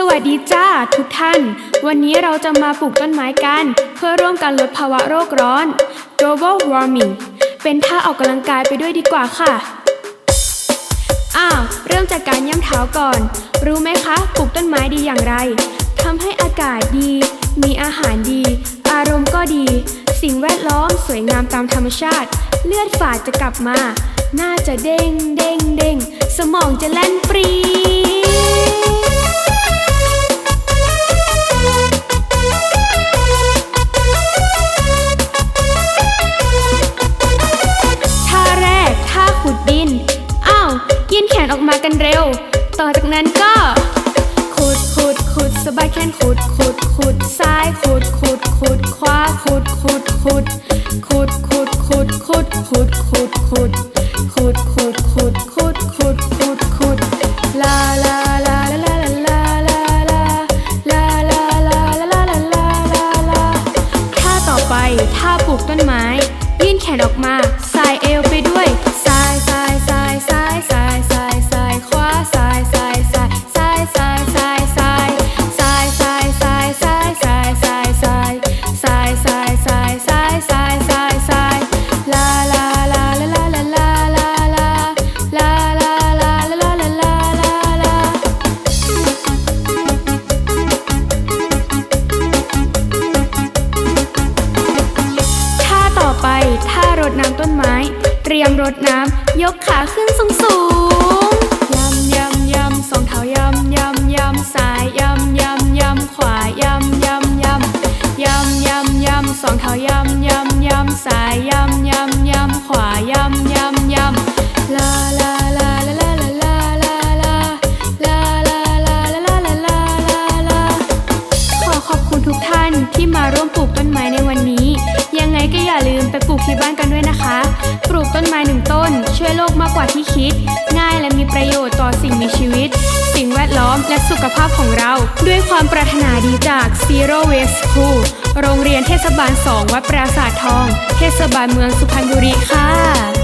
สวัสดีจ้าทุกท่าน วันนี้เราจะมาปลูกต้นไม้กัน เพื่อร่วมกันลดภาวะโลกร้อน global warming เป็นท่าออกกำลังกายไปด้วยดีกว่าค่ะ อ้าว เริ่มจากการย่ำเท้าก่อน รู้ไหมคะ ปลูกต้นไม้ดีอย่างไรทำให้อากาศดี มีอาหารดี อารมณ์ก็ดี สิ่งแวดล้อมสวยงามตามธรรมชาติ เลือดฝาดจะกลับมา หน้าจะเด้งเด้งเด้งสมองจะแล่น ยื่นแขนออกมากันเร็ว ต่อจากนั้นก็ ขุดขุดขุดสะบัดแขนขุดขุดขุดซ้ายขุดขุดขุดขวาขุดขุดขุดขุดขุดขุดขุดขุดขุดขุดขุดขุดขุดขุดขุดขุดขุดลาลาลาลาลาลาลาลาลาลาลาลาลาลาลาลาลาท่าต่อไปท่าปลูกต้นไม้ ยื่นแขนออกมาสายเอวไปด้วยซ้ายซ้ายซ้าย รดน้ำต้นไม้ เตรียมรดน้ำ ยกขาขึ้นสูงสูง สองเท้ายำยำยำซ้ายยำยำยำขวายำยำยำลาลาลาลาลาลาลาลาลาลาลาลาลาลาลาลาลาลาขอขอบคุณทุกท่านที่มาร่วมปลูกต้นไม้ในวันนี้ ยังไงก็อย่าลืมไปปลูกที่บ้านกันด้วยนะคะ ปลูกต้นไม้หนึ่งต้น ช่วยโลกมากกว่าที่คิด ง่ายและมีประโยชน์ต่อสิ่งมีชีวิต และสุขภาพของเรา ด้วยความปรารถนาดีจาก Zero Waste School โรงเรียนเทศบาล 2 วัดปราสาททอง เทศบาลเมืองสุพรรณบุรีค่ะ